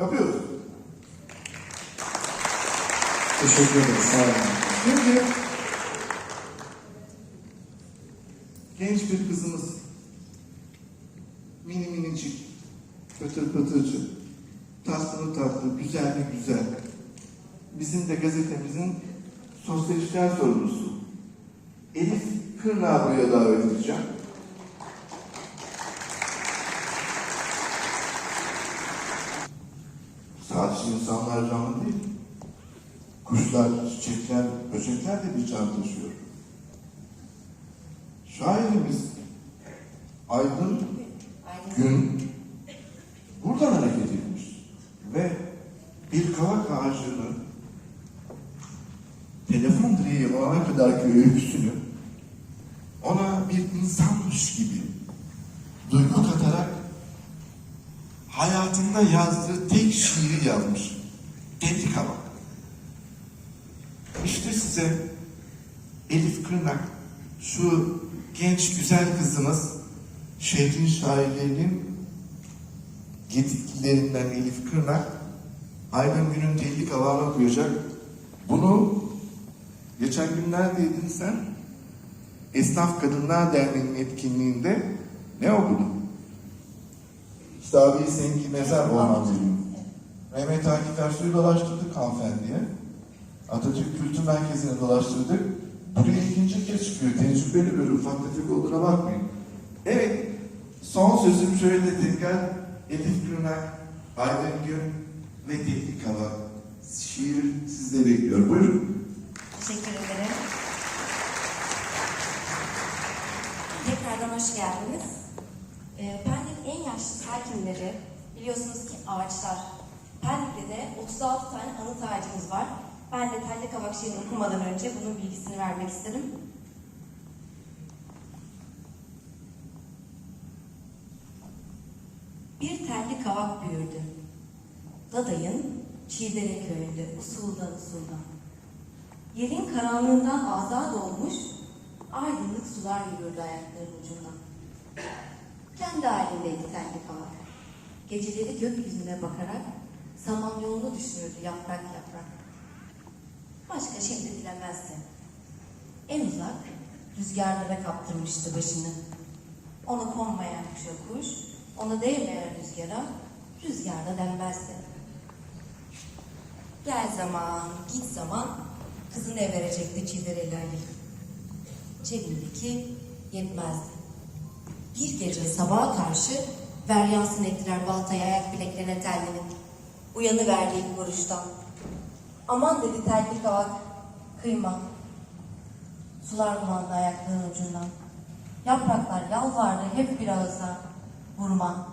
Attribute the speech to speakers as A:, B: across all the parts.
A: Yapıyoruz.
B: Teşekkür ederiz. Sağ olun.
A: Şimdi genç bir kızımız mini minicik, pıtır pıtırcı, tatlı tatlı, güzel mi güzel. Bizim de gazetemizin sosyal işler sorumlusu Elif Kırnağ buraya davet edeceğim. İnsanlar canlı değil. Kuşlar, çiçekler, böcekler de bir can taşıyor. Şairimiz Aydın Gün buradan hareket etmiş. Ve bir kavak ağacını telefon direği olana kadarki öyküsünü ona bir insanmış gibi duygu katarak hayatında yazdığı tek şiiri yazmış. Tebrik Kavak. İşte size Elif Kırnak, şu genç güzel kızımız şehrin şairlerinin yetkililerinden Elif Kırnak, Aydın Gün'ün Telli Kavağı'na okuyacak. Bunu geçen günlerdeydin sen, Esnaf Kadınlar Derneği'nin etkinliğinde ne okudun? Abi seninki mezar olmaz dedim. Mehmet Akif Ersoy'u dolaştırdık hanımefendiye. Atatürk Kültür Merkezi'ne dolaştırdık. Buraya ikinci kez çıkıyor. Tecrübeli böyle ufak tefek olduğuna bakmayın. Evet, son sözüm şöyle tekrar. Elif Kırnak, Aydın Gün ve Teknik Hava. Şiir sizde bekliyor. Buyurun.
C: Teşekkür ederim. Tekrardan hoş geldiniz. Ee, Pendik'in en yaşlı sakinleri biliyorsunuz ki ağaçlar. Pendik'te de 36 tane anıt ağacımız var. Ben de Telli Kavak şiirini okumadan önce bunun bilgisini vermek istedim. Bir telli kavak büyürdü. Dadayın Çiğdere köyünde usuldan usuldan. Yerin karanlığından azad olmuş, aydınlık sular yürürdü ayaklarının ucundan. Kendi halindeydi telli kavak. Geceleri gökyüzüne bakarak samanyolunu düşünürdü yaprak yaprak. Başka şey de dilemezdi. En uzak rüzgarlara kaptırmıştı başını. Ona konmayan kuşa kuş, ona değmeyen rüzgara, rüzgarda denmezdi. Gel zaman, git zaman kızını verecekti Çiğdere Ali. Cebindeki yetmezdi. Bir gece sabaha karşı veryansın ettiler baltaya ayak bileklerine tellini. Uyanıverdi ilk vuruştan. Aman dedi telli kavak, kıyma. Sular bulandı ayaklarının ucundan. Yapraklar yalvardı hep bir ağızdan. Vurma.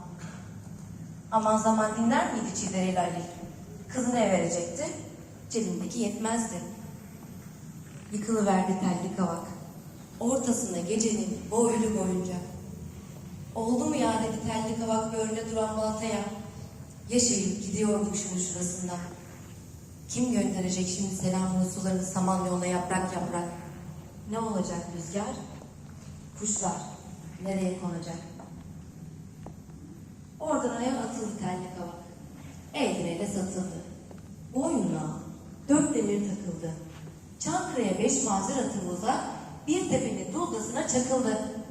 C: Aman zaman dinler miydi Çiğdere Ali? Kızını ev verecekti. Cebindeki yetmezdi. Yıkılıverdi telli kavak. Ortasında gecenin boylu boyunca. Oldu mu ya dedi telli kavak böğründe duran baltaya. Yaşayıp gidiyorduk şunun şurasından. Kim gönderecek şimdi selamını sularını saman yoluna yaprak yaprak? Ne olacak rüzgar? Kuşlar nereye konacak? Oradan ayağa atıldı telli kavak. Elden ele satıldı. Boynuna dört demir takıldı. Çankırı'ya beş mazır atımı uzak, bir tepenin duldasına çakıldı.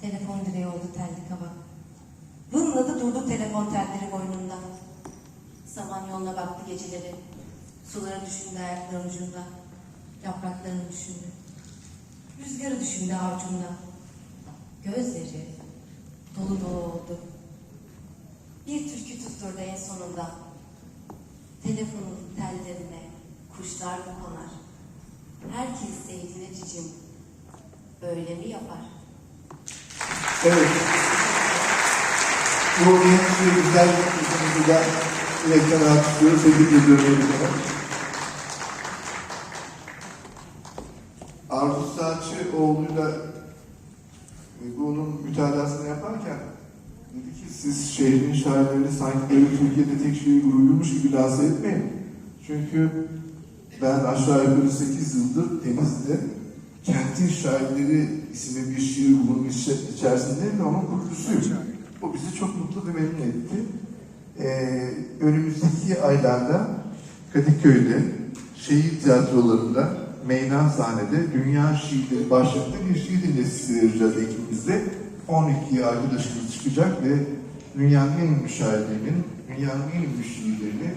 C: Telefon direği oldu telli kavak. Vınladı durdu telefon telleri boynunda. Samanyolu'na baktı geceleri. Suları düşündü ayaklarının ucunda. Yapraklarını düşündü. Rüzgarı düşündü avucunda. Gözleri dolu dolu oldu. Bir türkü tutturdu en sonunda. Telefonun tellerine kuşlar konar? Herkes sevdiğine cicim. Öyle mi yapar?
A: Evet. Bu genç ve güzel kızımızı da yürekten alkışlıyoruz. Tebrik ediyorum. Arzu Saatçıoğlu'yla e, bunun mütalasını yaparken dedi ki siz şehrin şairlerini sanki böyle Türkiye'de tek şehir grubuymuş gibi lanse etmeyin. Çünkü ben aşağı yukarı 8 yıldır Denizli'de Kentin Şairleri isimli bir şiir grubunun içe- içerisindeyim ve onun kurucusuyum. O bizi çok mutlu ve memnun etti. Ee, önümüzdeki aylarda Kadıköy'de, şehir tiyatrolarında, meydan sahnede Dünya Şiirleri başlıklı bir şiir dinletisi vereceğiz ekibimizde. 12 arkadaşımız çıkacak ve dünyanın en ünlü şairlerinin, dünyanın en ünlü şiirlerini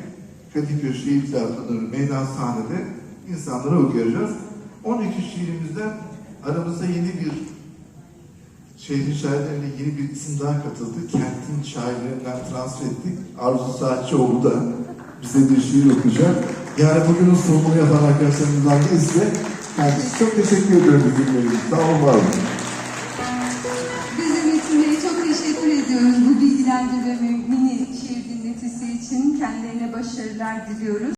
A: Kadıköy Şehir Tiyatroları meydan sahnede insanlara okuyacağız. 12 şiirimizden aramıza yeni bir şehrin şairlerine yeni bir isim daha katıldı. Kentin şairlerinden transfer ettik. Arzu Saatçıoğlu da bize bir şiir okuyacak. Yani bugünün sunumunu yapan arkadaşlarımızdan birisi kendisi. Çok teşekkür ediyorum birlikte. Sağ olun, var olun.
D: Biz de Metin Bey'e çok teşekkür ediyoruz bu bilgilendirme ve mini şiir dinletisi için. Kendilerine başarılar diliyoruz.